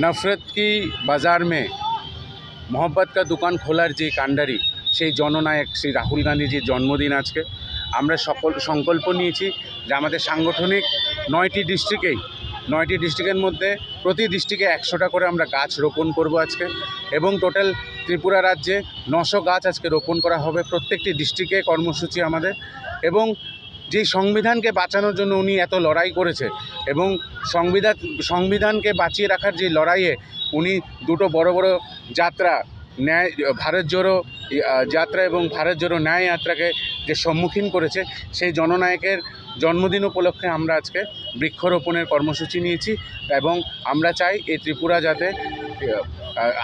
নফরত কি বাজার মে মোহব্বত কা দোকান খোলার যে কাণ্ডারি, সেই জননায়ক শ্রী রাহুল গান্ধীজির জন্মদিন আজকে। আমরা সকল সংকল্প নিয়েছি যে আমাদের সাংগঠনিক নয়টি ডিস্ট্রিক্টেই, নয়টি ডিস্ট্রিক্টের মধ্যে প্রতি ডিস্ট্রিক্টে একশোটা করে আমরা গাছ রোপণ করব আজকে এবং টোটাল ত্রিপুরা রাজ্যে নশো গাছ আজকে রোপণ করা হবে প্রত্যেকটি ডিস্ট্রিক্টে কর্মসূচি আমাদের এবং যেই সংবিধানকে বাঁচানোর জন্য উনি এত লড়াই করেছে এবং সংবিধান, সংবিধানকে বাঁচিয়ে রাখার যে লড়াইয়ে উনি দুটো বড় বড় যাত্রা, ন্যায়, ভারত জোড়ো যাত্রা এবং ভারত জোড়ো ন্যায় যাত্রাকে যে সম্মুখীন করেছে, সেই জননায়কের জন্মদিন উপলক্ষে আমরা আজকে বৃক্ষরোপণের কর্মসূচি নিয়েছি এবং আমরা চাই এই ত্রিপুরা যাতে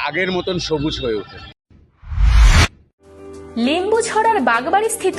আগের মতন সবুজ হয়ে ওঠে। লেম্বুছড়ার বাগবাড়ি স্থিত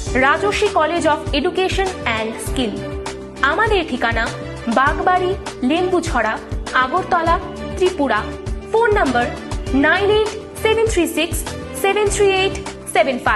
Rajarshi college of education and skill. আমাদের ঠিকানা Bagbari, Lembuchhara, Agartala, Tripura. Phone number nine eight seven three six seven three eight seven five.